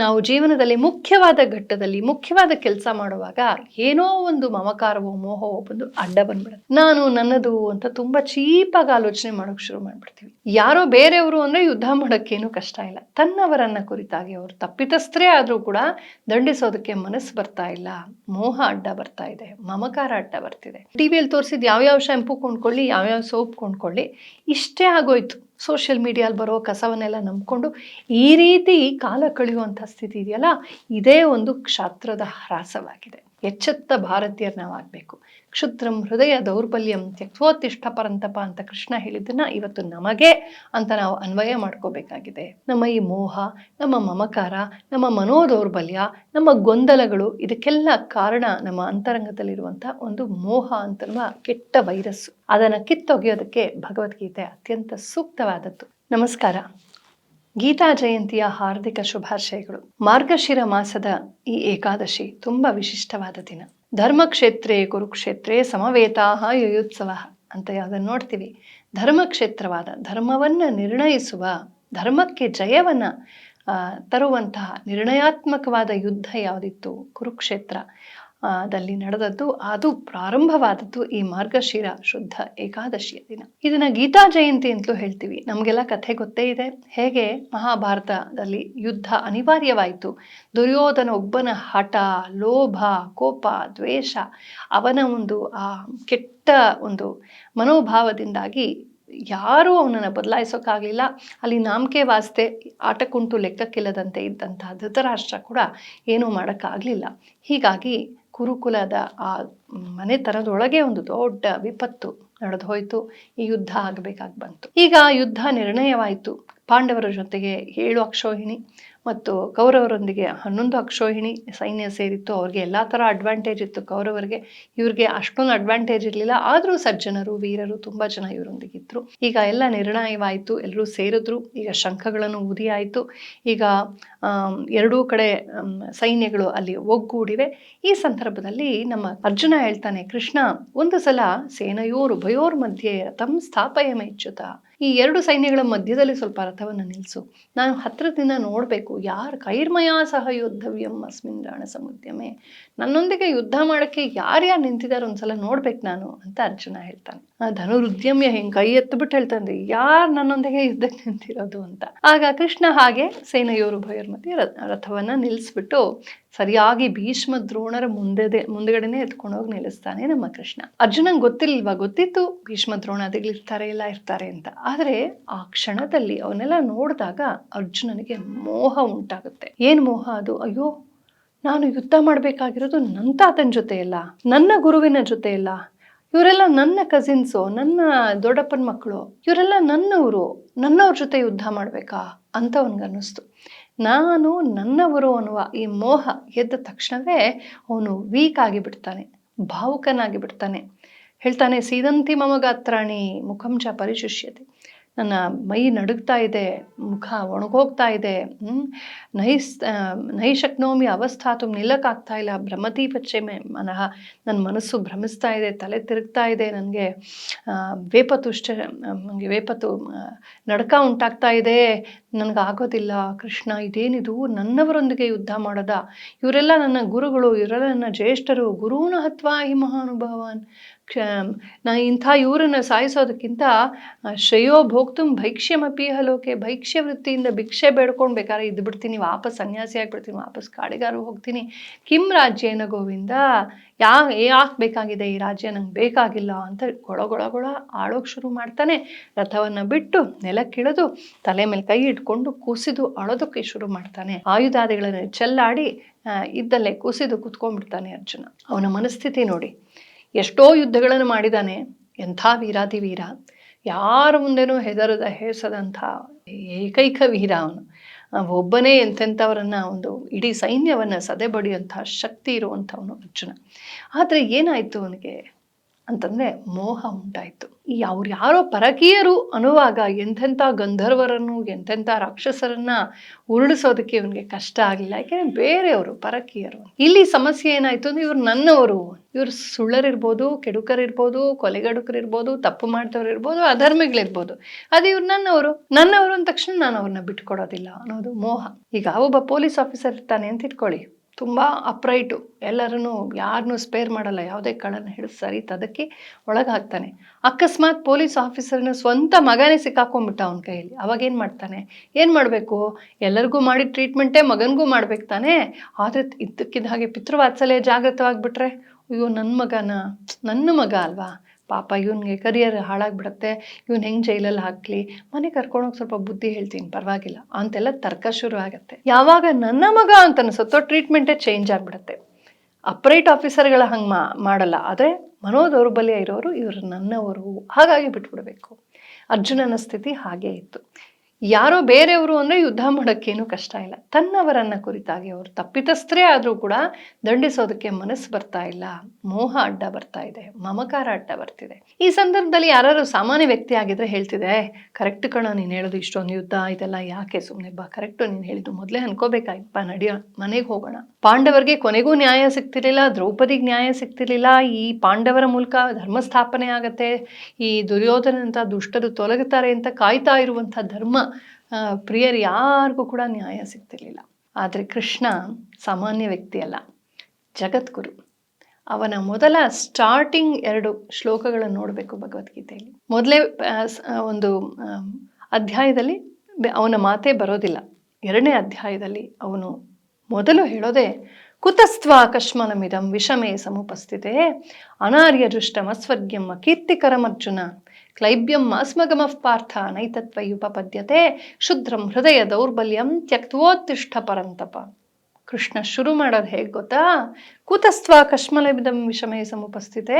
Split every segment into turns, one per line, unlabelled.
ನಾವು ಜೀವನದಲ್ಲಿ ಮುಖ್ಯವಾದ ಘಟ್ಟದಲ್ಲಿ, ಮುಖ್ಯವಾದ ಕೆಲಸ ಮಾಡುವಾಗ ಏನೋ ಒಂದು ಮಮಕಾರವೋ, ಮೋಹವೋ ಬಂದು ಅಡ್ಡ ಬಂದ್ಬಿಡುತ್ತೆ. ನಾನು ನನ್ನದು ಅಂತ ತುಂಬಾ ಚೀಪಾಗಿ ಆಲೋಚನೆ ಮಾಡೋಕೆ ಶುರು ಮಾಡ್ಬಿಡ್ತೀವಿ. ಯಾರೋ ಬೇರೆಯವರು ಅಂದ್ರೆ ಯುದ್ಧ ಮಾಡೋಕ್ಕೇನು ಕಷ್ಟ ಇಲ್ಲ. ತನ್ನವರನ್ನ ಕುರಿತಾಗಿ ಅವರು ತಪ್ಪಿತಸ್ಥರೇ ಆದರೂ ಕೂಡ ದಂಡಿಸೋದಕ್ಕೆ ಮನಸ್ಸು ಬರ್ತಾ ಇಲ್ಲ. ಮೋಹ ಅಡ್ಡ ಬರ್ತಾ ಇದೆ. ಮಮಕಾರ ಅಡ್ಡ ಬರ್ತಿದೆ. ಟಿವಿಯಲ್ಲಿ ತೋರಿಸಿದ ಯಾವ್ಯಾವ ಶಾಂಪೂ ಕೊಂಡ್ಕೊಳ್ಳಿ, ಯಾವ್ಯಾವ ಸೋಪ್ ಕೊಂಡ್ಕೊಳ್ಳಿ, ಇಷ್ಟೇ ಆಗೋಯ್ತು. ಸೋಷಿಯಲ್ ಮೀಡಿಯಲ್ಲಿ ಬರೋ ಕಸವನ್ನೆಲ್ಲ ನಂಬಿಕೊಂಡು ಈ ರೀತಿ ಕಾಲ ಕಳೆಯುವಂಥ ಸ್ಥಿತಿ ಇದೆಯಲ್ಲ? ಇದೇ ಒಂದು ಕ್ಷಾತ್ರದ ಹ್ರಾಸವಾಗಿದೆ. ಎಚ್ಚೆತ್ತ ಭಾರತೀಯರು ನಾವಾಗಬೇಕು ಕ್ಷುದ್ರಂ ಹೃದಯ ದೌರ್ಬಲ್ಯಂ ತ್ಯಕ್ತೋತ್ತಿಷ್ಠ ಪರಂತಪ ಅಂತ ಕೃಷ್ಣ ಹೇಳಿದ್ದನ್ನು ಇವತ್ತು ನಮಗೆ ಅಂತ ನಾವು ಅನ್ವಯ ಮಾಡ್ಕೋಬೇಕಾಗಿದೆ. ನಮ್ಮ ಈ ಮೋಹ, ನಮ್ಮ ಮಮಕಾರ, ನಮ್ಮ ಮನೋದೌರ್ಬಲ್ಯ, ನಮ್ಮ ಗೊಂದಲಗಳು, ಇದಕ್ಕೆಲ್ಲ ಕಾರಣ ನಮ್ಮ ಅಂತರಂಗದಲ್ಲಿರುವಂಥ ಒಂದು ಮೋಹ ಅಂತನ್ನುವ ಕೆಟ್ಟ ವೈರಸ್ಸು. ಅದನ್ನು ಕಿತ್ತೊಗೆಯೋದಕ್ಕೆ ಭಗವದ್ಗೀತೆ ಅತ್ಯಂತ ಸೂಕ್ತವಾದದ್ದು. ನಮಸ್ಕಾರ. ಗೀತಾ ಜಯಂತಿಯ ಹಾರ್ದಿಕ ಶುಭಾಶಯಗಳು. ಮಾರ್ಗಶಿರ ಮಾಸದ ಈ ಏಕಾದಶಿ ತುಂಬಾ ವಿಶಿಷ್ಟವಾದ ದಿನ. ಧರ್ಮಕ್ಷೇತ್ರೇ ಕುರುಕ್ಷೇತ್ರೇ ಸಮವೇತಾಹ ಯುಯುತ್ಸವ ಅಂತ ಯಾವುದನ್ನು ನೋಡ್ತೀವಿ. ಧರ್ಮಕ್ಷೇತ್ರವಾದ ಧರ್ಮವನ್ನು ನಿರ್ಣಯಿಸುವ, ಧರ್ಮಕ್ಕೆ ಜಯವನ್ನ ತರುವಂತಹ ನಿರ್ಣಯಾತ್ಮಕವಾದ ಯುದ್ಧ ಯಾವುದಿತ್ತು? ಕುರುಕ್ಷೇತ್ರ. ದಲ್ಲಿ ನಡೆದದ್ದು. ಅದು ಪ್ರಾರಂಭವಾದದ್ದು ಈ ಮಾರ್ಗಶಿರ ಶುದ್ಧ ಏಕಾದಶಿಯ ದಿನ. ಇದನ್ನ ಗೀತಾ ಜಯಂತಿ ಅಂತಲೂ ಹೇಳ್ತೀವಿ. ನಮಗೆಲ್ಲ ಕಥೆ ಗೊತ್ತೇ ಇದೆ. ಹೇಗೆ ಮಹಾಭಾರತದಲ್ಲಿ ಯುದ್ಧ ಅನಿವಾರ್ಯವಾಯಿತು. ದುರ್ಯೋಧನ ಒಬ್ಬನ ಹಠ, ಲೋಭ, ಕೋಪ, ದ್ವೇಷ, ಅವನ ಒಂದು, ಆ, ಕೆಟ್ಟ ಒಂದು ಮನೋಭಾವದಿಂದಾಗಿ ಯಾರೂ ಅವನನ್ನು ಬದಲಾಯಿಸೋಕ್ಕಾಗಲಿಲ್ಲ ಅಲ್ಲಿ ನಾಮಕೆ ವಾಸ್ತೆ ಆಟಕ್ಕುಂಟು ಲೆಕ್ಕಕ್ಕಿಲ್ಲದಂತೆ ಇದ್ದಂತಹ ಧೃತರಾಷ್ಟ್ರ ಕೂಡ ಏನೂ ಮಾಡೋಕ್ಕಾಗಲಿಲ್ಲ. ಹೀಗಾಗಿ ಕುರುಕುಲದ ಆ ಮನೆತನದೊಳಗೆ ಒಂದು ದೊಡ್ಡ ವಿಪತ್ತು ನಡೆದು ಹೋಯಿತು. ಈ ಯುದ್ಧ ಆಗಬೇಕಾಗಿ ಬಂತು. ಈಗ ಯುದ್ಧ ನಿರ್ಣಯವಾಯಿತು. ಪಾಂಡವರ ಜೊತೆಗೆ ಏಳು ಅಕ್ಷೋಹಿಣಿ ಮತ್ತು ಕೌರವರೊಂದಿಗೆ ಹನ್ನೊಂದು ಅಕ್ಷೋಹಿಣಿ ಸೈನ್ಯ ಸೇರಿತ್ತು. ಅವ್ರಿಗೆ ಎಲ್ಲ ಥರ ಅಡ್ವಾಂಟೇಜ್ ಇತ್ತು. ಕೌರವರಿಗೆ ಇವ್ರಿಗೆ ಅಷ್ಟೊಂದು ಅಡ್ವಾಂಟೇಜ್ ಇರಲಿಲ್ಲ. ಆದರೂ ಸಜ್ಜನರು, ವೀರರು ತುಂಬ ಜನ ಇವರೊಂದಿಗಿದ್ರು ಈಗ ಎಲ್ಲ ನಿರ್ಣಯವಾಯಿತು. ಎಲ್ಲರೂ ಸೇರಿದ್ರು. ಈಗ ಶಂಖಗಳನ್ನು ಊದಿ ಆಯಿತು ಈಗ ಎರಡೂ ಕಡೆ ಸೈನ್ಯಗಳು ಅಲ್ಲಿ ಒಗ್ಗೂಡಿವೆ. ಈ ಸಂದರ್ಭದಲ್ಲಿ ನಮ್ಮ ಅರ್ಜುನ ಹೇಳ್ತಾನೆ, ಕೃಷ್ಣ, ಒಂದು ಸಲ ಸೇನೆಯೋರು, ಭಯೋರ್ ಮಧ್ಯೆ ತಮ್ಮ ಸ್ಥಾಪಯ ಮೆಚ್ಚುತ ಈ ಎರಡು ಸೈನ್ಯಗಳ ಮಧ್ಯದಲ್ಲಿ ಸ್ವಲ್ಪ ರಥವನ್ನು ನಿಲ್ಲಿಸು ನಾನು ಹತ್ತಿರದಿಂದ ನೋಡಬೇಕು, ಯಾರು ಕೈರ್ಮಯ ಸಹ ಯೋದ್ಧವ್ಯಂ ಅಸ್ಮಿನ್ ರಾಣ ಸಮುದ್ಯಮೆ? ನನ್ನೊಂದಿಗೆ ಯುದ್ಧ ಮಾಡೋಕ್ಕೆ ಯಾರ್ಯಾರು ನಿಂತಿದ್ದಾರೆ ಒಂದ್ಸಲ ನೋಡ್ಬೇಕು ನಾನು ಅಂತ ಅರ್ಜುನ ಹೇಳ್ತಾನೆ. ಆ ಧನುರುದ್ಯಮ್ಯ ಹೆಂಗೆ ಕೈ ಎತ್ತಬಿಟ್ಟು ಹೇಳ್ತಾನೆ, ಯಾರು ನನ್ನೊಂದಿಗೆ ಯುದ್ಧಕ್ಕೆ ನಿಂತಿರೋದು ಅಂತ. ಆಗ ಕೃಷ್ಣ ಹಾಗೆ ಸೇನೆಯೋರು ಭಯರ ಮಧ್ಯೆ ರಥವನ್ನು ರಥವನ್ನ ನಿಲ್ಲಿಸ್ಬಿಟ್ಟು ಸರಿಯಾಗಿ ಭೀಷ್ಮ ದ್ರೋಣರ ಮುಂದೆ ಮುಂದೆಗಡೆನೆ ಎತ್ಕೊಂಡು ಹೋಗಿ ನಿಲ್ಲಿಸ್ತಾನೆ ನಮ್ಮ ಕೃಷ್ಣ. ಅರ್ಜುನಂಗೆ ಗೊತ್ತಿಲ್ವಾ? ಗೊತ್ತಿತ್ತು. ಭೀಷ್ಮ ದ್ರೋಣಾದಿಗಳು ಇರ್ತಾರೆ ಇಲ್ಲ ಇರ್ತಾರೆ ಅಂತ. ಆದರೆ ಆ ಕ್ಷಣದಲ್ಲಿ ಅವನ್ನೆಲ್ಲ ನೋಡಿದಾಗ ಅರ್ಜುನನಿಗೆ ಮೋಹ ಉಂಟಾಗುತ್ತೆ. ಏನ್ ಮೋಹ ಅದು? ಅಯ್ಯೋ, ನಾನು ಯುದ್ಧ ಮಾಡಬೇಕಾಗಿರೋದು ನನ್ನ ತಾತನ ಜೊತೆ ಇಲ್ಲ ನನ್ನ ಗುರುವಿನ ಜೊತೆ ಇಲ್ಲ ಇವರೆಲ್ಲ ನನ್ನ ಕಸಿನ್ಸು ನನ್ನ ದೊಡ್ಡಪ್ಪನ ಮಕ್ಕಳು, ಇವರೆಲ್ಲ ನನ್ನವರು ನನ್ನವ್ರ ಜೊತೆ ಯುದ್ಧ ಮಾಡಬೇಕಾ ಅಂತ ಅವನಿಗನ್ನಿಸ್ತು. ನಾನು ನನ್ನವರು ಅನ್ನುವ ಈ ಮೋಹ ಎದ್ದ ತಕ್ಷಣವೇ ಅವನು ವೀಕ್ ಆಗಿಬಿಡ್ತಾನೆ ಭಾವುಕನಾಗಿ ಬಿಡ್ತಾನೆ ಹೇಳ್ತಾನೆ, ಸೀದಂತಿ ಮಮಗಾತ್ರಾಣಿ ಗಾತ್ರಾಣಿ ಮುಖಂ ಚ ಪರಿಶುಷ್ಯತೆ. ನನ್ನ ಮೈ ನಡುಗ್ತಾ ಇದೆ, ಮುಖ ಒಣಗೋಗ್ತಾ ಇದೆ? ನೈಸ್ ನೈಶಕ್ನೋಮಿ ಅವಸ್ಥಾ ತುಂಬ ನಿಲ್ಲಕ್ಕಾಗ್ತಾ ಇಲ್ಲ ಭ್ರಮತಿ ಮನಃ ನನ್ನ ಮನಸ್ಸು ಭ್ರಮಿಸ್ತಾ ಇದೆ, ತಲೆ ತಿರುಗ್ತಾ ಇದೆ, ನನಗೆ ವೇಪತುಷ್ಟ, ನನಗೆ ವೇಪತು ನಡಕ ನಡ್ಕ ಉಂಟಾಗ್ತಾ ಇದೆ, ನನಗಾಗೋದಿಲ್ಲ, ಕೃಷ್ಣ ಇದೇನಿದು ನನ್ನವರೊಂದಿಗೆ ಯುದ್ಧ ಮಾಡೋದ ಇವರೆಲ್ಲ ನನ್ನ ಗುರುಗಳು, ಇವರೆಲ್ಲ ನನ್ನ ಜ್ಯೇಷ್ಠರು ಗುರುನ ಹತ್ವಾ ಹಿ ಮಹಾನುಭಾವಾನ್ ಕ್ಷ ನಾ ಇಂಥ ಇವರನ್ನು ಸಾಯಿಸೋದಕ್ಕಿಂತ ಶ್ರೇಯೋ ಭೋಗ್ತು ಭೈಕ್ಷ್ಯಮಪಿ ಹಲೋಕೆ, ಭೈಕ್ಷ್ಯ ವೃತ್ತಿಯಿಂದ ಭಿಕ್ಷೆ ಬೇಡ್ಕೊಂಡು ಬೇಕಾದ್ರೆ ಇದ್ದು ಬಿಡ್ತೀನಿ, ವಾಪಸ್ ಸನ್ಯಾಸಿ ಆಗಿಬಿಡ್ತೀನಿ, ವಾಪಸ್ ಕಾಡಿಗಾರು ಹೋಗ್ತೀನಿ. ಕಿಂ ರಾಜ್ಯೇನ ಗೋವಿಂದ? ಯಾ ಯಾಕೆ ಬೇಕಾಗಿದೆ ಈ ರಾಜ್ಯ, ನಂಗೆ ಬೇಕಾಗಿಲ್ಲ ಅಂತ ಗೊಳಗೊಳಗೊಳ ಗೊಳ ಗೊಳ ಆಳೋಕೆ ಶುರು ಮಾಡ್ತಾನೆ. ರಥವನ್ನು ಬಿಟ್ಟು ನೆಲಕ್ಕಿಳಿದು ತಲೆ ಮೇಲೆ ಕೈ ಇಟ್ಕೊಂಡು ಕುಸಿದು ಅಳೋದಕ್ಕೆ ಶುರು ಮಾಡ್ತಾನೆ. ಆಯುಧಾದಿಗಳನ್ನು ಚೆಲ್ಲಾಡಿ ಇದ್ದಲ್ಲೇ ಕುಸಿದು ಕುತ್ಕೊಂಡ್ಬಿಡ್ತಾನೆ ಅರ್ಜುನ. ಅವನ ಮನಸ್ಥಿತಿ ನೋಡಿ. ಎಷ್ಟೋ ಯುದ್ಧಗಳನ್ನು ಮಾಡಿದ್ದಾನೆ ಎಂಥ ವೀರಾದಿ ವೀರ ಯಾರ ಮುಂದೆನೂ ಹೆದರದ ಹೆಸದಂಥ ಏಕೈಕ ವೀರ ಅವನು. ಒಬ್ಬನೇ ಎಂತೆಂಥವರನ್ನ ಒಂದು ಇಡೀ ಸೈನ್ಯವನ್ನು ಸದೆಬಡಿಯುವಂಥ ಶಕ್ತಿ ಇರುವಂಥವನು ಅರ್ಜುನ. ಆದರೆ ಏನಾಯಿತು ಅವನಿಗೆ? ಅಂತಂದ್ರೆ ಮೋಹ ಉಂಟಾಯಿತು. ಈ ಅವ್ರು ಯಾರೋ ಪರಕೀಯರು ಅನ್ನುವಾಗ ಎಂಥೆಂಥ ಗಂಧರ್ವರನ್ನು, ಎಂಥೆಂಥ ರಾಕ್ಷಸರನ್ನ ಉರುಳಿಸೋದಕ್ಕೆ ಇವನಿಗೆ ಕಷ್ಟ ಆಗಲಿಲ್ಲ. ಯಾಕೆಂದ್ರೆ ಬೇರೆಯವರು, ಪರಕೀಯರು. ಇಲ್ಲಿ ಸಮಸ್ಯೆ ಏನಾಯ್ತು ಅಂದ್ರೆ ಇವ್ರು ನನ್ನವರು. ಇವ್ರು ಸುಳ್ಳರಿರ್ಬೋದು, ಕೆಡುಕರಿರ್ಬೋದು, ಕೊಲೆಗಡುಕರಿರ್ಬೋದು, ತಪ್ಪು ಮಾಡ್ತವ್ರು ಇರ್ಬೋದು ಅಧರ್ಮಿಗಳಿರ್ಬೋದು. ಅದು ಇವ್ರು ನನ್ನವರು. ನನ್ನವರು ಅಂದ ತಕ್ಷಣ ನಾನು ಅವ್ರನ್ನ ಬಿಟ್ಕೊಡೋದಿಲ್ಲ ಅನ್ನೋದು ಮೋಹ. ಈಗ ಒಬ್ಬ ಪೊಲೀಸ್ ಆಫೀಸರ್ ಇರ್ತಾನೆ ಅಂತ ಇಟ್ಕೊಳ್ಳಿ. ತುಂಬ ಅಪ್ರೈಟು ಎಲ್ಲರನ್ನು ಯಾರನ್ನೂ ಸ್ಪೇರ್ ಮಾಡಲ್ಲ, ಯಾವುದೇ ಕಳ್ಳನ ಹಿಡಿದು ಸರಿ ತದಕ್ಕೆ ಒಳಗೆ ಹಾಕ್ತಾನೆ ಅಕಸ್ಮಾತ್ ಪೊಲೀಸ್ ಆಫೀಸರ್ನ ಸ್ವಂತ ಮಗನೇ ಸಿಕ್ಕಾಕೊಂಡ್ಬಿಟ್ಟ ಅವನ ಕೈಯಲ್ಲಿ. ಅವಾಗ ಏನು ಮಾಡ್ತಾನೆ? ಏನು ಮಾಡಬೇಕು? ಎಲ್ಲರಿಗೂ ಮಾಡಿ ಟ್ರೀಟ್ಮೆಂಟೇ ಮಗನಿಗೂ ಮಾಡ್ಬೇಕು ತಾನೇ? ಆದರೆ ಇದ್ದಕ್ಕಿದ್ದ ಹಾಗೆ ಪಿತೃವಾತ್ಸಲ್ಯ ಜಾಗೃತವಾಗಿಬಿಟ್ರೆ, ಅಯ್ಯೋ ನನ್ನ ಮಗನ? ನನ್ನ ಮಗ ಅಲ್ವಾ? ಪಾಪ ಇವನಿಗೆ ಕರಿಯರ್ ಹಾಳಾಗ್ಬಿಡುತ್ತೆ, ಇವ್ನು ಹೆಂಗೆ ಜೈಲಲ್ಲಿ ಹಾಕ್ಲಿ? ಮನೆ ಕರ್ಕೊಂಡೋಗಿ ಸ್ವಲ್ಪ ಬುದ್ಧಿ ಹೇಳ್ತೀನಿ, ಪರವಾಗಿಲ್ಲ. ಅಂತೆಲ್ಲ ತರ್ಕ ಶುರು ಆಗತ್ತೆ. ಯಾವಾಗ ನನ್ನ ಮಗ ಅಂತ ಅನಿಸುತ್ತೋ ಟ್ರೀಟ್ಮೆಂಟೇ ಚೇಂಜ್ ಆಗಿಬಿಡತ್ತೆ. ಅಪರೇಟ್ ಆಫೀಸರ್ಗಳ ಹಂಗೆ ಮಾ, ಮಾಡಲ್ಲ. ಆದರೆ ಮನೋದೌರ್ಬಲ್ಯ ಇರೋರು ಇವರು ನನ್ನವರು. ಹಾಗಾಗಿ ಬಿಟ್ಬಿಡ್ಬೇಕು. ಅರ್ಜುನನ ಸ್ಥಿತಿ ಹಾಗೇ ಇತ್ತು. ಯಾರೋ ಬೇರೆಯವರು ಅಂದರೆ ಯುದ್ಧ ಮಾಡೋಕ್ಕೇನು ಕಷ್ಟ ಇಲ್ಲ. ತನ್ನವರನ್ನ ಕುರಿತಾಗಿ ಅವರು ತಪ್ಪಿತಸ್ಥರೇ ಆದರೂ ಕೂಡ ದಂಡಿಸೋದಕ್ಕೆ ಮನಸ್ಸು ಬರ್ತಾ ಇಲ್ಲ. ಮೋಹ ಅಡ್ಡ ಬರ್ತಾ ಇದೆ. ಮಮಕಾರ ಅಡ್ಡ ಬರ್ತಿದೆ. ಈ ಸಂದರ್ಭದಲ್ಲಿ ಯಾರಾದರೂ ಸಾಮಾನ್ಯ ವ್ಯಕ್ತಿ ಆಗಿದ್ರೆ ಹೇಳ್ತಿದೆ, ಕರೆಕ್ಟ್ ಕಣ, ನೀನು ಹೇಳೋದು ಇಷ್ಟೊಂದು ಯುದ್ಧ, ಇದೆಲ್ಲ ಯಾಕೆ ಸುಮ್ಮನೆ ಬಾ, ಕರೆಕ್ಟು, ನೀನು ಹೇಳಿದ್ದು ಮೊದಲೇ ಅನ್ಕೋಬೇಕಾಯ್ತಪ್ಪ ನಡೆಯೋ, ಮನೆಗೆ ಹೋಗೋಣ. ಪಾಂಡವರಿಗೆ ಕೊನೆಗೂ ನ್ಯಾಯ ಸಿಗ್ತಿರ್ಲಿಲ್ಲ, ದ್ರೌಪದಿಗೆ ನ್ಯಾಯ ಸಿಗ್ತಿರ್ಲಿಲ್ಲ. ಈ ಪಾಂಡವರ ಮೂಲಕ ಧರ್ಮ ಸ್ಥಾಪನೆ ಆಗತ್ತೆ. ಈ ದುರ್ಯೋಧನಂತ ದುಷ್ಟರು ತೊಲಗುತ್ತಾರೆ ಅಂತ ಕಾಯ್ತಾ ಇರುವಂಥ ಧರ್ಮ ಪ್ರಿಯರು ಯಾರಿಗೂ ಕೂಡ ನ್ಯಾಯ ಸಿಗ್ತಿರ್ಲಿಲ್ಲ. ಆದರೆ ಕೃಷ್ಣ ಸಾಮಾನ್ಯ ವ್ಯಕ್ತಿಯಲ್ಲ ಜಗದ್ಗುರು. ಅವನ ಮೊದಲ ಸ್ಟಾರ್ಟಿಂಗ್ ಎರಡು ಶ್ಲೋಕಗಳನ್ನು ನೋಡಬೇಕು ಭಗವದ್ಗೀತೆಯಲ್ಲಿ. ಮೊದಲೇ ಒಂದು ಅಧ್ಯಾಯದಲ್ಲಿ ಅವನ ಮಾತೇ ಬರೋದಿಲ್ಲ. ಎರಡನೇ ಅಧ್ಯಾಯದಲ್ಲಿ ಅವನು ಮೊದಲು ಹೇಳೋದೇ, ಕುತಸ್ತ್ವ ಕಶ್ಮಲಮಿದಂ ವಿಷಮೇ ಸಮುಪಸ್ಥಿತೆ ಅನಾರ್ಯ ದೃಷ್ಟಮಸ್ವರ್ಗ್ಯಂ ಕೀರ್ತಿಕರಮರ್ಜುನ ಕ್ಲೈಬ್ಯಂ ಅಸ್ಮಗಮಃ ಪಾರ್ಥ ನೈತತ್ವಯುಪಪದ್ಯತೆ ಶುದ್ರಂ ಹೃದಯ ದೌರ್ಬಲ್ಯಂ ತ್ಯಕ್ತೋತ್ತಿಷ್ಠ ಪರಂತಪ. ಕೃಷ್ಣ ಶುರು ಮಾಡೋದು ಹೇಗೆ ಗೊತ್ತಾ? ಕುತಸ್ತ್ವ ಕಶ್ಮಲವಿದಂ ವಿಷಮೇ ಸಮುಪಸ್ಥಿತೆ.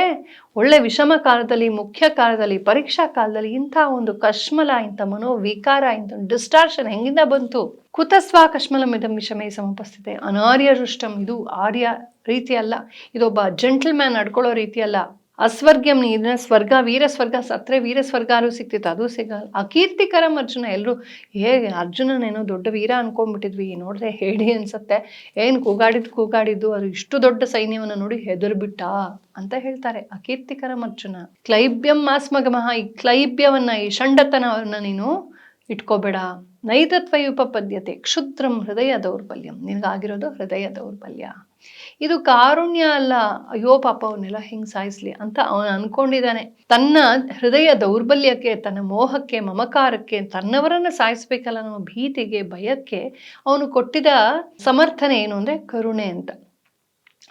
ಒಳ್ಳೆ ವಿಷಮ ಕಾಲದಲ್ಲಿ, ಮುಖ್ಯ ಕಾಲದಲ್ಲಿ, ಪರೀಕ್ಷಾ ಕಾಲದಲ್ಲಿ ಇಂಥ ಒಂದು ಕಶ್ಮಲ, ಇಂಥ ಮನೋವಿಕಾರ, ಇಂಥ ಡಿಸ್ಟಾರ್ಷನ್ ಹೆಂಗಿಂದ ಬಂತು? ಕುತಸ್ವ ಕಶ್ಮಲಮಿದಂ ವಿಷಮೇ ಸಮುಪಸ್ಥಿತೆ. ಅನಾರ್ಯ ರುಷ್ಟಂ ಇದು ಆರ್ಯ ರೀತಿ ಅಲ್ಲ ಇದೊಬ್ಬ ಜೆಂಟಲ್ಮ್ಯಾನ್ ನಡ್ಕೊಳ್ಳೋ ರೀತಿ ಅಲ್ಲ ನೀರಿನ ಸ್ವರ್ಗ, ವೀರ ಸ್ವರ್ಗ, ಸತ್ರೆ, ವೀರ ಸ್ವರ್ಗಾರು ಸಿಕ್ತಿತ್ತು. ಅದು ಸಿಗಲ್ಲ ಅಕೀರ್ತಿಕರಂ ಅರ್ಜುನ ಎಲ್ಲರೂ ಹೇಗೆ ಅರ್ಜುನನೇನೋ ದೊಡ್ಡ ವೀರ ಅನ್ಕೊಂಡ್ಬಿಟ್ಟಿದ್ವಿ. ನೋಡಿದ್ರೆ ಹೇಳಿ ಅನ್ಸುತ್ತೆ. ಏನು ಕೂಗಾಡಿದ್ ಕೂಗಾಡಿದ್ದು, ಅದು ಇಷ್ಟು ದೊಡ್ಡ ಸೈನ್ಯವನ್ನು ನೋಡಿ ಹೆದರ್ಬಿಟ್ಟ ಅಂತ ಹೇಳ್ತಾರೆ. ಅಕೀರ್ತಿಕರಂ ಅರ್ಜುನ. ಕ್ಲೈಬ್ಯಂ ಮಾಸ್ಮಗಮಃ, ಈ ಕ್ಲೈಬ್ಯವನ್ನ, ಈ ಷಂಡತನವನ್ನ ನೀನು ಇಟ್ಕೋಬೇಡ. ನೈತತ್ವಯುಪಪದ್ಯತೆ ಕ್ಷುದ್ರಂ ಹೃದಯ ದೌರ್ಬಲ್ಯಂ. ನಿನಗಾಗಿರೋದು ಹೃದಯ ದೌರ್ಬಲ್ಯ. ಇದು ಕಾರುಣ್ಯ ಅಲ್ಲ, ಅಯ್ಯೋ ಪಾಪ ಅವನ್ನೆಲ್ಲ ಹೆಂಗ್ ಸಾಯಿಸ್ಲಿ ಅಂತ ಅವನು ಅನ್ಕೊಂಡಿದ್ದಾನೆ. ತನ್ನ ಹೃದಯ ದೌರ್ಬಲ್ಯಕ್ಕೆ, ತನ್ನ ಮೋಹಕ್ಕೆ, ಮಮಕಾರಕ್ಕೆ, ತನ್ನವರನ್ನ ಸಾಯಿಸ್ಬೇಕಲ್ಲ ಅನ್ನೋ ಭೀತಿಗೆ, ಭಯಕ್ಕೆ ಅವನು ಕೊಟ್ಟಿದ ಸಮರ್ಥನೆ ಏನು ಅಂದ್ರೆ ಕರುಣೆ ಅಂತ.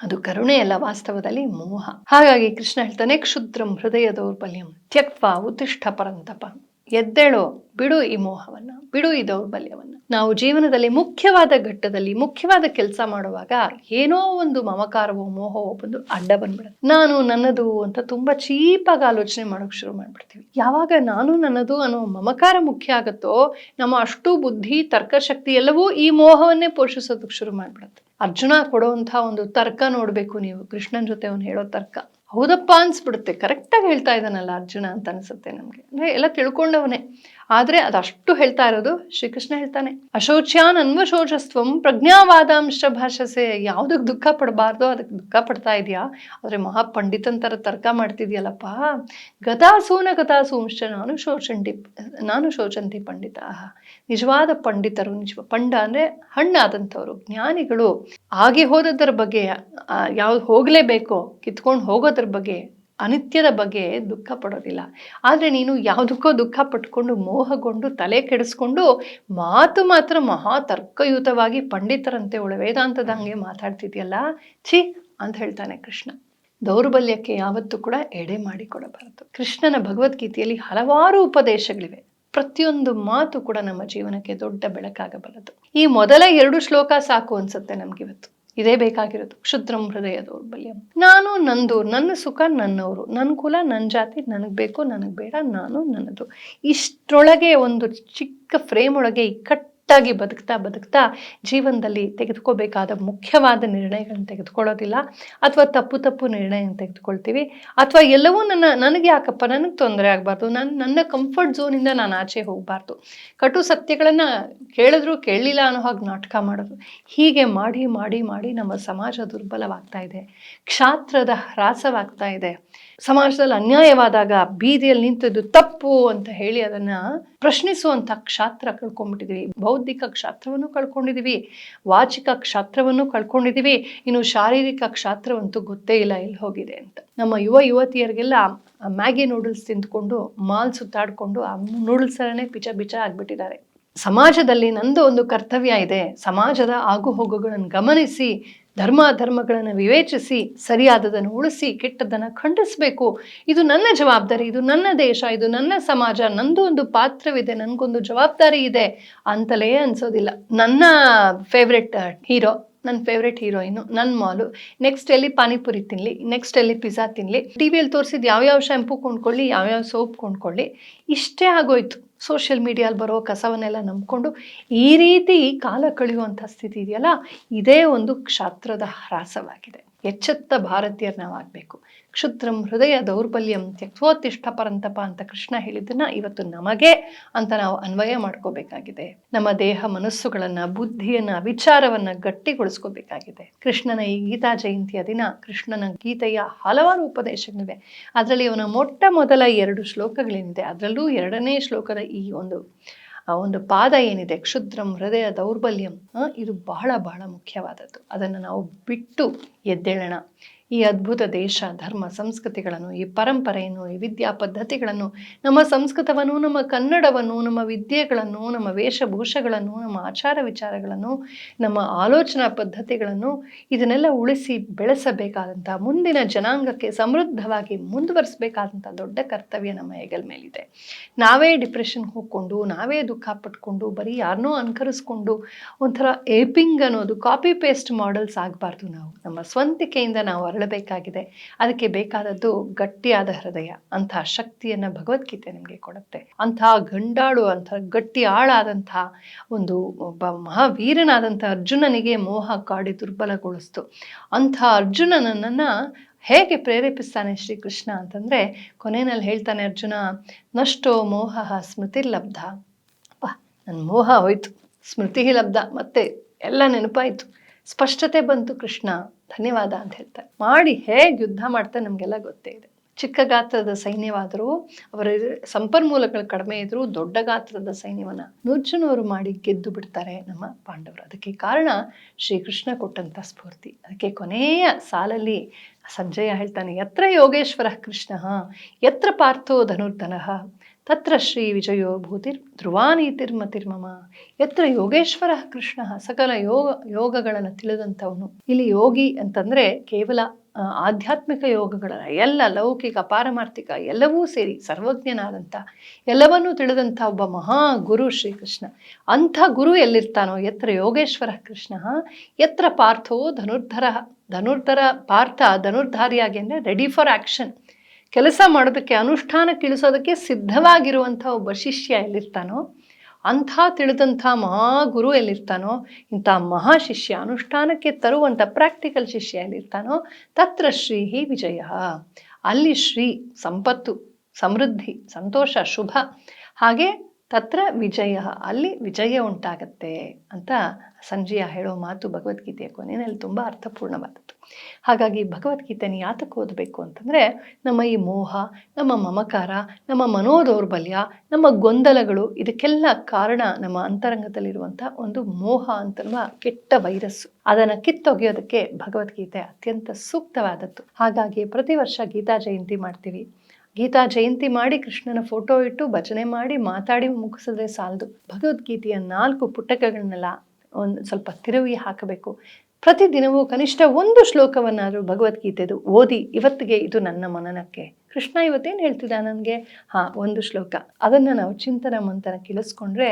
ಅದು ಕರುಣೆ ಅಲ್ಲ, ವಾಸ್ತವದಲ್ಲಿ ಮೋಹ. ಹಾಗಾಗಿ ಕೃಷ್ಣ ಹೇಳ್ತಾನೆ, ಕ್ಷುದ್ರಂ ಹೃದಯ ದೌರ್ಬಲ್ಯಂ ತ್ಯಕ್ವಾ ಉತ್ತಿಷ್ಠ ಪರಂತಪ. ಎದ್ದೇಳೋ, ಬಿಡು ಈ ಮೋಹವನ್ನು, ಬಿಡು ಈ ದೌರ್ಬಲ್ಯವನ್ನು. ನಾವು ಜೀವನದಲ್ಲಿ ಮುಖ್ಯವಾದ ಘಟ್ಟದಲ್ಲಿ ಮುಖ್ಯವಾದ ಕೆಲಸ ಮಾಡುವಾಗ ಏನೋ ಒಂದು ಮಮಕಾರವೋ ಮೋಹವೋ ಬಂದು ಅಡ್ಡ ಬಂದ್ಬಿಡುತ್ತೆ. ನಾನು ನನ್ನದು ಅಂತ ತುಂಬಾ ಚೀಪಾಗಿ ಆಲೋಚನೆ ಮಾಡೋಕೆ ಶುರು ಮಾಡ್ಬಿಡ್ತೀವಿ. ಯಾವಾಗ ನಾನು ನನ್ನದು ಅನ್ನೋ ಮಮಕಾರ ಮುಖ್ಯ ಆಗುತ್ತೋ, ನಮ್ಮ ಅಷ್ಟು ಬುದ್ಧಿ ತರ್ಕಶಕ್ತಿ ಎಲ್ಲವೂ ಈ ಮೋಹವನ್ನೇ ಪೋಷಿಸೋದಕ್ಕೆ ಶುರು ಮಾಡ್ಬಿಡುತ್ತೆ. ಅರ್ಜುನ ಕೊಡುವಂಥ ಒಂದು ತರ್ಕ ನೋಡಬೇಕು ನೀವು, ಕೃಷ್ಣನ್ ಜೊತೆ ಅವನು ಹೇಳೋ ತರ್ಕ. ಹೌದಪ್ಪ ಅನ್ಸ್ಬಿಡುತ್ತೆ. ಕರೆಕ್ಟಾಗಿ ಹೇಳ್ತಾ ಇದ್ದಾನಲ್ಲ ಅರ್ಜುನ ಅಂತ ಅನ್ಸುತ್ತೆ ನಮಗೆ. ಅಂದರೆ ಎಲ್ಲ ತಿಳ್ಕೊಂಡವನೇ. ಆದ್ರೆ ಅದಷ್ಟು ಹೇಳ್ತಾ ಇರೋದು ಶ್ರೀಕೃಷ್ಣ ಹೇಳ್ತಾನೆ ಅಶೋಚ್ಯಾನ್ ಅನ್ವಶೋಚಸ್ತ್ವಂ ಪ್ರಜ್ಞಾವಾದಾಂಶ ಭಾಷಸೆ ಯಾವುದಕ್ಕೆ ದುಃಖ ಪಡಬಾರ್ದು ಅದಕ್ಕೆ ದುಃಖ ಪಡ್ತಾ ಇದೆಯಾ? ಆದ್ರೆ ಮಹಾಪಂಡಿತಂತರ ತರ್ಕ ಮಾಡ್ತಿದ್ಯಲ್ಲಪ್ಪ, ಗತಾಸೂನ ಗತಾಸೂಂಶ ನಾನು ಶೋಚಂಡಿ ನಾನು ಶೋಚಂತಿ ಪಂಡಿತ ನಿಜವಾದ ಪಂಡಿತರು, ನಿಜ, ಪಂಡ ಅಂದರೆ ಹಣ್ಣಾದಂಥವ್ರು, ಜ್ಞಾನಿಗಳು, ಆಗಿ ಹೋದದ್ರ ಬಗ್ಗೆ ಯಾವ್ದು ಹೋಗಲೇಬೇಕೋ, ಕಿತ್ಕೊಂಡು ಹೋಗೋದ್ರ ಬಗ್ಗೆ ಅನಿತ್ಯದ ಬಗ್ಗೆ ದುಃಖ ಪಡೋದಿಲ್ಲ. ಆದರೆ ನೀನು ಯಾವುದಕ್ಕೋ ದುಃಖ ಪಟ್ಕೊಂಡು, ಮೋಹಗೊಂಡು, ತಲೆ ಕೆಡಿಸ್ಕೊಂಡು, ಮಾತು ಮಾತ್ರ ಮಹಾ ತರ್ಕಯುತವಾಗಿ ಪಂಡಿತರಂತೆ ಒಳ ವೇದಾಂತದಂಗೆ ಮಾತಾಡ್ತಿದ್ಯಲ್ಲ, ಛೀ ಅಂತ ಹೇಳ್ತಾನೆ ಕೃಷ್ಣ. ದೌರ್ಬಲ್ಯಕ್ಕೆ ಯಾವತ್ತೂ ಕೂಡ ಎಡೆ ಮಾಡಿಕೊಡಬಾರದು. ಕೃಷ್ಣನ ಭಗವದ್ಗೀತೆಯಲ್ಲಿ ಹಲವಾರು ಉಪದೇಶಗಳಿವೆ. ಪ್ರತಿಯೊಂದು ಮಾತು ಕೂಡ ನಮ್ಮ ಜೀವನಕ್ಕೆ ದೊಡ್ಡ ಬೆಳಕಾಗಬಲ್ಲದು. ಈ ಮೊದಲ ಎರಡು ಶ್ಲೋಕ ಸಾಕು ಅನ್ಸುತ್ತೆ ನಮ್ಗಿವತ್ತು. ಇದೇ ಬೇಕಾಗಿರೋದು. ಕ್ಷುದ್ರಂ ಹೃದಯ ದೌರ್ಬಲ್ಯ ನಾನು ನಂದು, ನನ್ನ ಸುಖ ನನ್ನವರು. ನನ್ನ ಕುಲ ನನ್ನ ಜಾತಿ, ನನಗೆ ಬೇಕು, ನನಗೆ ಬೇಡ, ನಾನು ನನ್ನದು. ಇಷ್ಟರೊಳಗೆ ಒಂದು ಚಿಕ್ಕ ಫ್ರೇಮ್ ಒಳಗೆ ಇಕ್ಕಟ್ಟು ಒಟ್ಟಾಗಿ ಬದುಕ್ತಾ ಬದುಕ್ತಾ ಜೀವನದಲ್ಲಿ ತೆಗೆದುಕೋಬೇಕಾದ ಮುಖ್ಯವಾದ ನಿರ್ಣಯಗಳನ್ನ ತೆಗೆದುಕೊಳ್ಳೋದಿಲ್ಲ ಅಥವಾ ತಪ್ಪು ತಪ್ಪು ನಿರ್ಣಯ ತೆಗೆದುಕೊಳ್ತೀವಿ ಅಥವಾ ಎಲ್ಲವೂ ನನ್ನ, ನನಗೆ ಯಾಕಪ್ಪ ನನಗೆ ತೊಂದರೆ ಆಗಬಾರ್ದು, ನಾನು, ನನ್ನ ಕಂಫರ್ಟ್ ಝೋನಿಂದ ನಾನು ಆಚೆ ಹೋಗಬಾರ್ದು. ಕಟು ಸತ್ಯಗಳನ್ನು ಕೇಳಿದ್ರು ಕೇಳಲಿಲ್ಲ ಅನ್ನೋ ಹಾಗೆ ನಾಟಕ ಮಾಡೋದು. ಹೀಗೆ ಮಾಡಿ ಮಾಡಿ ಮಾಡಿ ನಮ್ಮ ಸಮಾಜ ದುರ್ಬಲವಾಗ್ತಾ ಇದೆ. ಕ್ಷಾತ್ರದ ಹ್ರಾಸವಾಗ್ತಾ ಇದೆ. ಸಮಾಜದಲ್ಲಿ ಅನ್ಯಾಯವಾದಾಗ ಬೀದಿಯಲ್ಲಿ ನಿಂತಿದ್ದು ತಪ್ಪು ಅಂತ ಹೇಳಿ ಅದನ್ನ ಪ್ರಶ್ನಿಸುವಂತ ಕ್ಷಾತ್ರ ಕಳ್ಕೊಂಡ್ಬಿಟ್ಟಿದೀವಿ. ಬೌದ್ಧಿಕ ಕ್ಷಾತ್ರವನ್ನು ಕಳ್ಕೊಂಡಿದೀವಿ. ವಾಚಿಕ ಕ್ಷಾತ್ರವನ್ನು ಕಳ್ಕೊಂಡಿದೀವಿ. ಇನ್ನು ಶಾರೀರಿಕ ಕ್ಷಾತ್ರವಂತೂ ಗೊತ್ತೇ ಇಲ್ಲ ಎಲ್ಲಿ ಹೋಗಿದೆ ಅಂತ. ನಮ್ಮ ಯುವ ಯುವತಿಯರಿಗೆಲ್ಲ ಮ್ಯಾಗಿ ನೂಡಲ್ಸ್ ತಿಂದ್ಕೊಂಡು ಮಾಲ್ ಸುತ್ತಾಡ್ಕೊಂಡು ಆ ನೂಡಲ್ಸ್ ಪಿಚ ಬಿಚ ಆಗ್ಬಿಟ್ಟಿದ್ದಾರೆ. ಸಮಾಜದಲ್ಲಿ ನಂದು ಒಂದು ಕರ್ತವ್ಯ ಇದೆ. ಸಮಾಜದ ಆಗುಹೋಗುಗಳನ್ನು ಗಮನಿಸಿ ಧರ್ಮ ಧರ್ಮಗಳನ್ನು ವಿವೇಚಿಸಿ, ಸರಿಯಾದದನ್ನು ಉಳಿಸಿ, ಕೆಟ್ಟದ್ದನ್ನು ಖಂಡಿಸಬೇಕು. ಇದು ನನ್ನ ಜವಾಬ್ದಾರಿ, ಇದು ನನ್ನ ದೇಶ, ಇದು ನನ್ನ ಸಮಾಜ, ನಂದು ಒಂದು ಪಾತ್ರವಿದೆ, ನನಗೊಂದು ಜವಾಬ್ದಾರಿ ಇದೆ ಅಂತಲೇ ಅನ್ಸೋದಿಲ್ಲ. ನನ್ನ ಫೇವ್ರೆಟ್ ಹೀರೋ ನನ್ನ ಫೇವ್ರೆಟ್ ಹೀರೋಯಿನು ನನ್ನ ಮಾಲು. ನೆಕ್ಸ್ಟ್ ಎಲ್ಲಿ ಪಾನಿಪುರಿ ತಿನ್ನಲಿ ನೆಕ್ಸ್ಟ್ ಎಲ್ಲಿ ಪಿಜ್ಜಾ ತಿನ್ನಲಿ ಟಿ ವಿಯಲ್ಲಿ ತೋರಿಸಿದ ಯಾವ್ಯಾವ ಶ್ಯಾಂಪು ಕೊಂಡ್ಕೊಳ್ಳಿ, ಯಾವ್ಯಾವ ಸೋಪ್ ಕೊಂಡ್ಕೊಳ್ಳಿ, ಇಷ್ಟೇ ಆಗೋಯ್ತು. ಸೋಷಿಯಲ್ ಮೀಡಿಯಲ್ಲಿ ಬರೋ ಕಸವನ್ನೆಲ್ಲ ನಂಬಿಕೊಂಡು ಈ ರೀತಿ ಕಾಲ ಕಳೆಯುವಂಥ ಸ್ಥಿತಿ ಇದೆಯಲ್ಲ? ಇದೇ ಒಂದು ಕ್ಷಾತ್ರದ ಹ್ರಾಸವಾಗಿದೆ. ಎಚ್ಚೆತ್ತ ಭಾರತೀಯರು ನಾವಾಗಬೇಕು. ಕ್ಷುದ್ರಂ ಹೃದಯ ದೌರ್ಬಲ್ಯಂ ತ್ಯಕ್ತೋತಿಷ್ಠ ಪರಂತಪ ಅಂತ ಕೃಷ್ಣ ಹೇಳಿದ್ದನ್ನ ಇವತ್ತು ನಮಗೆ ಅಂತ ನಾವು ಅನ್ವಯ ಮಾಡ್ಕೋಬೇಕಾಗಿದೆ. ನಮ್ಮ ದೇಹ ಮನಸ್ಸುಗಳನ್ನ, ಬುದ್ಧಿಯನ್ನ, ವಿಚಾರವನ್ನ ಗಟ್ಟಿಗೊಳಿಸ್ಕೋಬೇಕಾಗಿದೆ. ಕೃಷ್ಣನ ಈ ಗೀತಾ ಜಯಂತಿಯ ದಿನ ಕೃಷ್ಣನ ಗೀತೆಯ ಹಲವಾರು ಉಪದೇಶಗಳಿವೆ. ಅದರಲ್ಲಿ ಅವನ ಮೊಟ್ಟ ಮೊದಲ ಎರಡು ಶ್ಲೋಕಗಳೇನಿದೆ ಅದರಲ್ಲೂ ಎರಡನೇ ಶ್ಲೋಕದ ಈ ಒಂದು ಆ ಒಂದು ಪಾದ ಏನಿದೆ, ಕ್ಷುದ್ರಂ ಹೃದಯ ದೌರ್ಬಲ್ಯಂ ಇದು ಬಹಳ ಬಹಳ ಮುಖ್ಯವಾದದ್ದು. ಅದನ್ನು ನಾವು ಬಿಟ್ಟು ಎದ್ದೇಳೋಣ. ಈ ಅದ್ಭುತ ದೇಶ, ಧರ್ಮ, ಸಂಸ್ಕೃತಿಗಳನ್ನು, ಈ ಪರಂಪರೆಯನ್ನು, ಈ ವಿದ್ಯಾ ಪದ್ಧತಿಗಳನ್ನು, ನಮ್ಮ ಸಂಸ್ಕೃತವನ್ನು, ನಮ್ಮ ಕನ್ನಡವನ್ನು, ನಮ್ಮ ವಿದ್ಯೆಗಳನ್ನು, ನಮ್ಮ ವೇಷಭೂಷಗಳನ್ನು, ನಮ್ಮ ಆಚಾರ ವಿಚಾರಗಳನ್ನು, ನಮ್ಮ ಆಲೋಚನಾ ಪದ್ಧತಿಗಳನ್ನು ಇದನ್ನೆಲ್ಲ ಉಳಿಸಿ ಬೆಳೆಸಬೇಕಾದಂಥ ಮುಂದಿನ ಜನಾಂಗಕ್ಕೆ ಸಮೃದ್ಧವಾಗಿ ಮುಂದುವರಿಸಬೇಕಾದಂಥ ದೊಡ್ಡ ಕರ್ತವ್ಯ ನಮ್ಮ ಹೆಗಲ್ ಮೇಲಿದೆ. ನಾವೇ ಡಿಪ್ರೆಷನ್ ಹೋಗ್ಕೊಂಡು, ನಾವೇ ದುಃಖ ಪಟ್ಕೊಂಡು, ಬರೀ ಯಾರನ್ನೋ ಅನುಕರಿಸ್ಕೊಂಡು ಒಂಥರ ಏಪಿಂಗ್ ಅನ್ನೋದು ಕಾಪಿ ಪೇಸ್ಟ್ ಮಾಡೆಲ್ಸ್ ಆಗಬಾರ್ದು ನಾವು. ನಮ್ಮ ಸ್ವಂತಿಕೆಯಿಂದ ನಾವು ಅರಳಬೇಕಾಗಿದೆ ಅದಕ್ಕೆ ಬೇಕಾದದ್ದು ಗಟ್ಟಿಯಾದ ಹೃದಯ. ಅಂತಹ ಶಕ್ತಿಯನ್ನ ಭಗವದ್ಗೀತೆ ನಿಮಗೆ ಕೊಡುತ್ತೆ. ಅಂತಹ ಗಂಡಾಳು ಅಂತ ಗಟ್ಟಿ ಆಳಾದಂತಹ ಒಂದು ಒಬ್ಬ ಮಹಾವೀರನಾದಂಥ ಅರ್ಜುನನಿಗೆ ಮೋಹ ಕಾಡಿ ದುರ್ಬಲಗೊಳಿಸ್ತು. ಅಂಥ ಅರ್ಜುನನನ್ನು ಹೇಗೆ ಪ್ರೇರೇಪಿಸ್ತಾನೆ ಶ್ರೀಕೃಷ್ಣ ಅಂತಂದ್ರೆ, ಕೊನೆಯಲ್ಲಿ ಹೇಳ್ತಾನೆ ಅರ್ಜುನ, ನಷ್ಟೋ ಮೋಹ ಸ್ಮೃತಿರ್ಲಬ್ಧ. ಅಪ್ಪ ನನ್ನ ಮೋಹ ಹೋಯ್ತು. ಸ್ಮೃತಿ ಲಬ್ಧ. ಮತ್ತೆ ಎಲ್ಲ ನೆನಪಾಯಿತು. ಸ್ಪಷ್ಟತೆ ಬಂತು ಕೃಷ್ಣ, ಧನ್ಯವಾದ ಅಂತ ಹೇಳ್ತಾರೆ. ಮಾಡಿ ಹೇಗೆ ಯುದ್ಧ ಮಾಡ್ತಾರೆ ನಮಗೆಲ್ಲ ಗೊತ್ತೇ ಇದೆ. ಚಿಕ್ಕ ಗಾತ್ರದ ಸೈನ್ಯವಾದರೂ, ಅವರ ಸಂಪನ್ಮೂಲಗಳು ಕಡಿಮೆ ಇದ್ರೂ ದೊಡ್ಡ ಗಾತ್ರದ ಸೈನ್ಯವನ್ನ ನೂರ್ಜನವರು ಮಾಡಿ ಗೆದ್ದು ಬಿಡ್ತಾರೆ ನಮ್ಮ ಪಾಂಡವರು. ಅದಕ್ಕೆ ಕಾರಣ ಶ್ರೀಕೃಷ್ಣ ಕೊಟ್ಟಂತ ಸ್ಫೂರ್ತಿ. ಅದಕ್ಕೆ ಕೊನೆಯ ಸಾಲಲ್ಲಿ ಸಂಜಯ ಹೇಳ್ತಾನೆ, ಯತ್ರ ಯೋಗೇಶ್ವರ ಕೃಷ್ಣ, ಯತ್ರ ಪಾರ್ಥೋ ಧನುರ್ಧನಃ ತತ್ರ ಶ್ರೀ ವಿಜಯೋ ಭೂತಿರ್ ಧ್ರುವಾನೀತಿರ್ಮತಿರ್ಮಮ ಎತ್ರ ಯೋಗೇಶ್ವರ ಕೃಷ್ಣ ಸಕಲ ಯೋಗ ಯೋಗಗಳನ್ನು ತಿಳಿದಂಥವನು, ಇಲ್ಲಿ ಯೋಗಿ ಅಂತಂದ್ರೆ ಕೇವಲ ಆಧ್ಯಾತ್ಮಿಕ ಯೋಗಗಳ, ಎಲ್ಲ ಲೌಕಿಕ ಪಾರಮಾರ್ಥಿಕ ಎಲ್ಲವೂ ಸೇರಿ ಸರ್ವಜ್ಞನಾದಂಥ, ಎಲ್ಲವನ್ನೂ ತಿಳಿದಂಥ ಒಬ್ಬ ಮಹಾ ಗುರು ಶ್ರೀಕೃಷ್ಣ. ಅಂಥ ಗುರು ಎಲ್ಲಿರ್ತಾನೋ ಎತ್ರ ಯೋಗೇಶ್ವರ ಕೃಷ್ಣ ಎತ್ರ ಪಾರ್ಥೋ ಧನುರ್ಧರ ಧನುರ್ಧರ ಪಾರ್ಥ ಧನುರ್ಧಾರಿಯಾಗಿ ಅಂದರೆ ರೆಡಿ ಫಾರ್ ಆಕ್ಷನ್ ಕೆಲಸ ಮಾಡೋದಕ್ಕೆ ಅನುಷ್ಠಾನಕ್ಕೆ ಇಳಿಸೋದಕ್ಕೆ ಸಿದ್ಧವಾಗಿರುವಂಥ ಒಬ್ಬ ಶಿಷ್ಯ ಎಲ್ಲಿರ್ತಾನೋ, ಅಂಥ ತಿಳಿದಂಥ ಮಹಾಗುರು ಎಲ್ಲಿರ್ತಾನೋ, ಇಂಥ ಮಹಾಶಿಷ್ಯ ಅನುಷ್ಠಾನಕ್ಕೆ ತರುವಂಥ ಪ್ರಾಕ್ಟಿಕಲ್ ಶಿಷ್ಯ ಎಲ್ಲಿರ್ತಾನೋ, ತತ್ರ ಶ್ರೀ ವಿಜಯ. ಅಲ್ಲಿ ಶ್ರೀ ಸಂಪತ್ತು, ಸಮೃದ್ಧಿ, ಸಂತೋಷ, ಶುಭ. ಹಾಗೆ ತತ್ರ ವಿಜಯ, ಅಲ್ಲಿ ವಿಜಯ ಉಂಟಾಗತ್ತೆ ಅಂತ ಸಂಜಯ ಹೇಳೋ ಮಾತು ಭಗವದ್ಗೀತೆಯ ಕೊನೆಯಲ್ಲಿ ತುಂಬ ಅರ್ಥಪೂರ್ಣವಾದದ್ದು. ಹಾಗಾಗಿ ಭಗವದ್ಗೀತೆನ ಯಾತಕ್ಕೆ ಓದಬೇಕು ಅಂತಂದರೆ, ನಮ್ಮ ಈ ಮೋಹ, ನಮ್ಮ ಮಮಕಾರ, ನಮ್ಮ ಮನೋದೌರ್ಬಲ್ಯ, ನಮ್ಮ ಗೊಂದಲಗಳು, ಇದಕ್ಕೆಲ್ಲ ಕಾರಣ ನಮ್ಮ ಅಂತರಂಗದಲ್ಲಿರುವಂಥ ಒಂದು ಮೋಹ ಅಂತನ್ನುವ ಕೆಟ್ಟ ವೈರಸ್ಸು. ಅದನ್ನು ಕಿತ್ತೊಗೆಯೋದಕ್ಕೆ ಭಗವದ್ಗೀತೆ ಅತ್ಯಂತ ಸೂಕ್ತವಾದದ್ದು. ಹಾಗಾಗಿ ಪ್ರತಿ ವರ್ಷ ಗೀತಾ ಜಯಂತಿ ಮಾಡ್ತೀವಿ. ಗೀತಾ ಜಯಂತಿ ಮಾಡಿ ಕೃಷ್ಣನ ಫೋಟೋ ಇಟ್ಟು ಭಜನೆ ಮಾಡಿ ಮಾತಾಡಿ ಮುಗಿಸಿದ್ರೆ ಸಾಲದು. ಭಗವದ್ಗೀತೆಯ ನಾಲ್ಕು ಪುಟಕಗಳನ್ನೆಲ್ಲ ಒಂದು ಸ್ವಲ್ಪ ತಿರುವಿ ಹಾಕಬೇಕು. ಪ್ರತಿದಿನವೂ ಕನಿಷ್ಠ ಒಂದು ಶ್ಲೋಕವನ್ನಾದರೂ ಭಗವದ್ಗೀತೆದು ಓದಿ ಇವತ್ತಿಗೆ ಇದು ನನ್ನ ಮನನಕ್ಕೆ. ಕೃಷ್ಣ ಇವತ್ತೇನು ಹೇಳ್ತಿದ್ದ ನನಗೆ? ಹಾಂ, ಒಂದು ಶ್ಲೋಕ. ಅದನ್ನು ನಾವು ಚಿಂತನ ಮಂಥನ ಕೇಳಿಸ್ಕೊಂಡ್ರೆ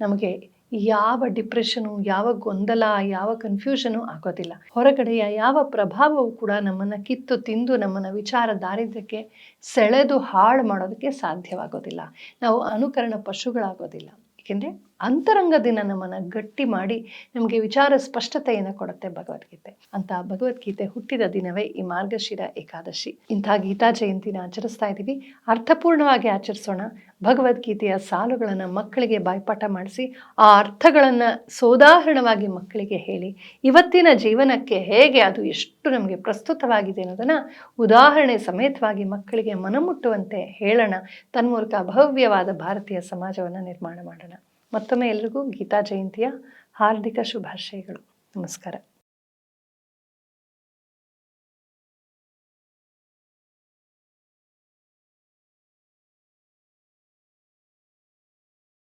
ನಮಗೆ ಯಾವ ಡಿಪ್ರೆಷನು, ಯಾವ ಗೊಂದಲ, ಯಾವ ಕನ್ಫ್ಯೂಷನು ಆಗೋದಿಲ್ಲ. ಹೊರಗಡೆಯ ಯಾವ ಪ್ರಭಾವವು ಕೂಡ ನಮ್ಮನ್ನು ಕಿತ್ತು ತಿಂದು ನಮ್ಮನ್ನು ವಿಚಾರ ದಾರಿದ್ರ್ಯಕ್ಕೆ ಸೆಳೆದು ಹಾಳು ಮಾಡೋದಕ್ಕೆ ಸಾಧ್ಯವಾಗೋದಿಲ್ಲ. ನಾವು ಅನುಕರಣ ಪಶುಗಳಾಗೋದಿಲ್ಲ. ಏಕೆಂದರೆ ಅಂತರಂಗದಿಂದ ನಮ್ಮನ್ನು ಗಟ್ಟಿ ಮಾಡಿ ನಮಗೆ ವಿಚಾರ ಸ್ಪಷ್ಟತೆಯನ್ನು ಕೊಡುತ್ತೆ ಭಗವದ್ಗೀತೆ. ಅಂತ ಭಗವದ್ಗೀತೆ ಹುಟ್ಟಿದ ದಿನವೇ ಈ ಮಾರ್ಗಶಿರ ಏಕಾದಶಿ. ಇಂಥ ಗೀತಾ ಜಯಂತಿನ ಆಚರಿಸ್ತಾ ಇದ್ದೀವಿ. ಅರ್ಥಪೂರ್ಣವಾಗಿ ಆಚರಿಸೋಣ. ಭಗವದ್ಗೀತೆಯ ಸಾಲುಗಳನ್ನು ಮಕ್ಕಳಿಗೆ ಬಾಯ್ಪಾಠ ಮಾಡಿಸಿ, ಆ ಅರ್ಥಗಳನ್ನು ಸೋದಾಹರಣವಾಗಿ ಮಕ್ಕಳಿಗೆ ಹೇಳಿ, ಇವತ್ತಿನ ಜೀವನಕ್ಕೆ ಹೇಗೆ ಅದು ಎಷ್ಟು ನಮಗೆ ಪ್ರಸ್ತುತವಾಗಿದೆ ಅನ್ನೋದನ್ನು ಉದಾಹರಣೆ ಸಮೇತವಾಗಿ ಮಕ್ಕಳಿಗೆ ಮನಮುಟ್ಟುವಂತೆ ಹೇಳೋಣ. ತನ್ಮೂಲಕ ಭವ್ಯವಾದ ಭಾರತೀಯ ಸಮಾಜವನ್ನು ನಿರ್ಮಾಣ ಮಾಡೋಣ. ಮತ್ತೊಮ್ಮೆ ಎಲ್ರಿಗೂ ಗೀತಾ ಜಯಂತಿಯ ಹಾರ್ದಿಕ ಶುಭಾಶಯಗಳು. ನಮಸ್ಕಾರ.